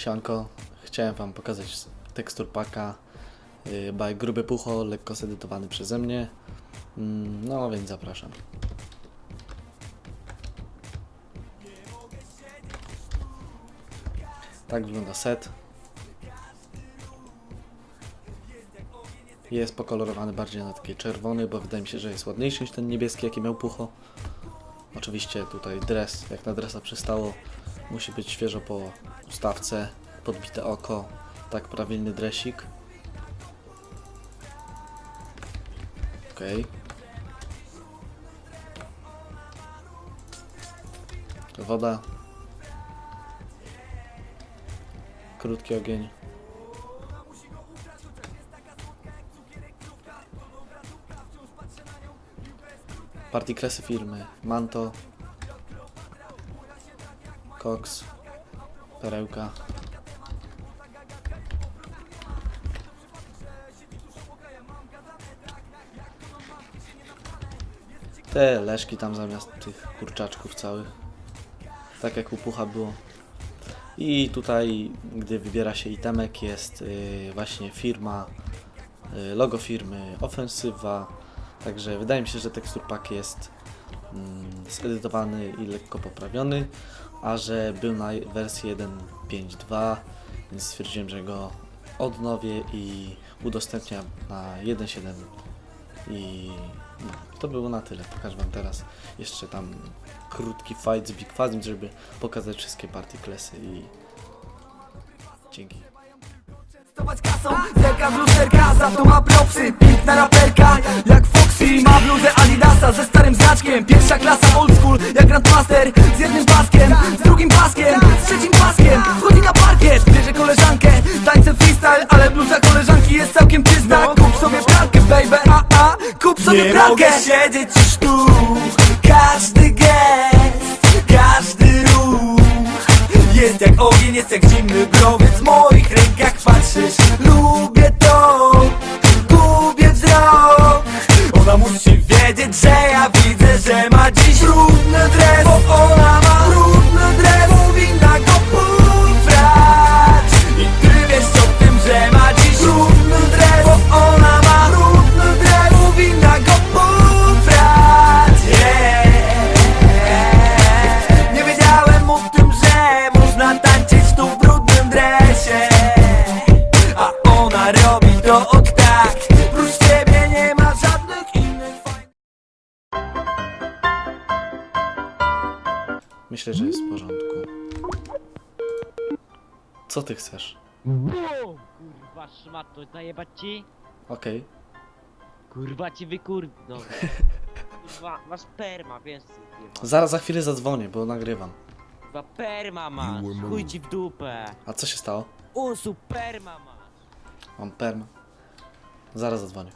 Sianko, chciałem Wam pokazać tekstur paka yy, by Gruby Pucho, lekko zedytowany przeze mnie. Mm, No więc zapraszam. Tak wygląda set. Jest pokolorowany bardziej na taki czerwony, bo wydaje mi się, że jest ładniejszy niż ten niebieski, jaki miał Pucho. Oczywiście tutaj dres, jak na dresa przystało, musi być świeżo po ustawce, podbite oko, tak prawilny dresik. Okej. Woda. Krótki ogień. Partikresy firmy Manto, Cox, Perełka. Te leszki tam zamiast tych kurczaczków całych. Tak jak u Pucha było. I tutaj, gdy wybiera się itemek, jest y, właśnie firma, y, logo firmy, ofensywa. Także wydaje mi się, że tekstur pack jest mm, zedytowany i lekko poprawiony, a że był na wersji 1.5.2, więc stwierdziłem, że go odnowię i udostępniam na 1.7 i no, to było na tyle. Pokażę Wam teraz jeszcze tam krótki fight z Big Fazim, żeby pokazać wszystkie partie klasy i dzięki. Kasą, zerka lusterka, za to ma propsy Piękna raperka, jak Ma bluzę Adidasa ze starym znaczkiem Pierwsza klasa old school, jak Grandmaster Z jednym paskiem, z drugim paskiem Z trzecim paskiem, wchodzi na parkiet Bierze koleżankę, tańce freestyle Ale bluza koleżanki jest całkiem czysta. Kup sobie pralkę baby, a a Kup sobie Nie pralkę. mogę siedzieć już tu. Każdy gest, każdy ruch Jest jak ogień, jest jak zimny browiec W moich rękach patrzysz Lubię to, Myślę, że jest w porządku. Co ty chcesz? Bum! Kurwa szmato, zajebać ci? Okej. Kurwa ci wykur... Dobra. Kurwa, masz perma, wiesz co. Zaraz za chwilę zadzwonię, bo nagrywam. Kurwa perma masz, chuj ci w dupę. A co się stało? Usu perma masz. Mam perm. Zaraz zadzwonię.